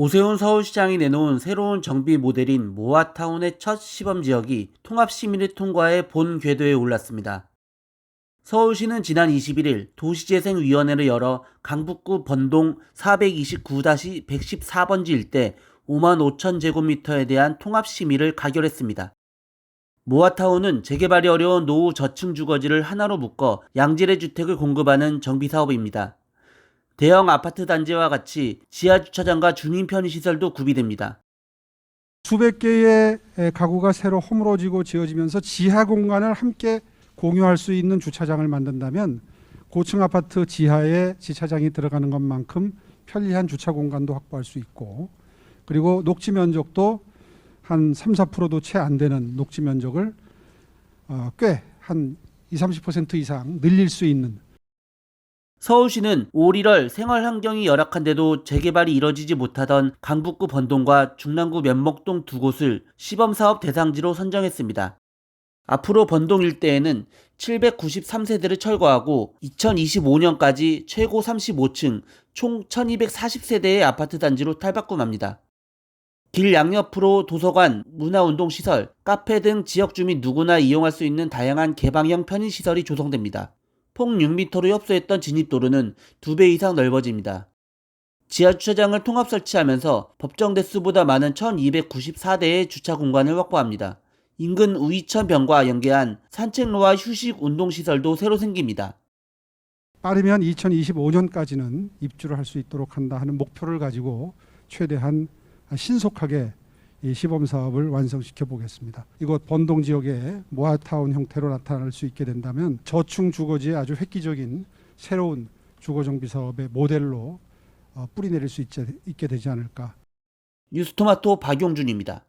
오세훈 서울시장이 내놓은 새로운 정비 모델인 모아타운의 첫 시범 지역이 통합시민의 통과해 본 궤도에 올랐습니다. 서울시는 지난 21일 도시재생위원회를 열어 강북구 번동 429-114번지 일대 5만 5천 제곱미터에 대한 통합심의를 가결했습니다. 모아타운은 재개발이 어려운 노후 저층 주거지를 하나로 묶어 양질의 주택을 공급하는 정비사업입니다. 대형 아파트 단지와 같이 지하 주차장과 주민 편의 시설도 구비됩니다. 수백 개의 에, 가구가 새로 허물어지고 지어지면서 지하 공간을 함께 공유할 수 있는 주차장을 만든다면 고층 아파트 지하에 지차장이 들어가는 것만큼 편리한 주차 공간도 확보할 수 있고 그리고 녹지 면적도 한 3, 4%도 채 안 되는 녹지 면적을 어, 꽤한 20, 30% 이상 늘릴 수 있는 서울시는 올 1월 생활 환경이 열악한데도 재개발이 이뤄지지 못하던 강북구 번동과 중랑구 면목동 두 곳을 시범사업 대상지로 선정했습니다. 앞으로 번동 일대에는 793세대를 철거하고 2025년까지 최고 35층 총 1240세대의 아파트 단지로 탈바꿈합니다. 길 양옆으로 도서관, 문화운동시설, 카페 등 지역 주민 누구나 이용할 수 있는 다양한 개방형 편의시설이 조성됩니다. 폭 6m로 협소했던 진입도로는 2배 이상 넓어집니다. 지하 주차장을 통합 설치하면서 법정 대수보다 많은 1294대의 주차 공간을 확보합니다. 인근 우이천병과 연계한 산책로와 휴식 운동시설도 새로 생깁니다. 빠르면 2025년까지는 입주를 할 수 있도록 한다 하는 목표를 가지고 최대한 신속하게 이 시범 사업을 완성시켜 보겠습니다. 이곳 번동 지역에 모아타운 형태로 나타날 수 있게 된다면 저층 주거지의 아주 획기적인 새로운 주거 정비 사업의 모델로 어, 뿌리 내릴 수 있게 되지 않을까 뉴스토마토 박용준입니다.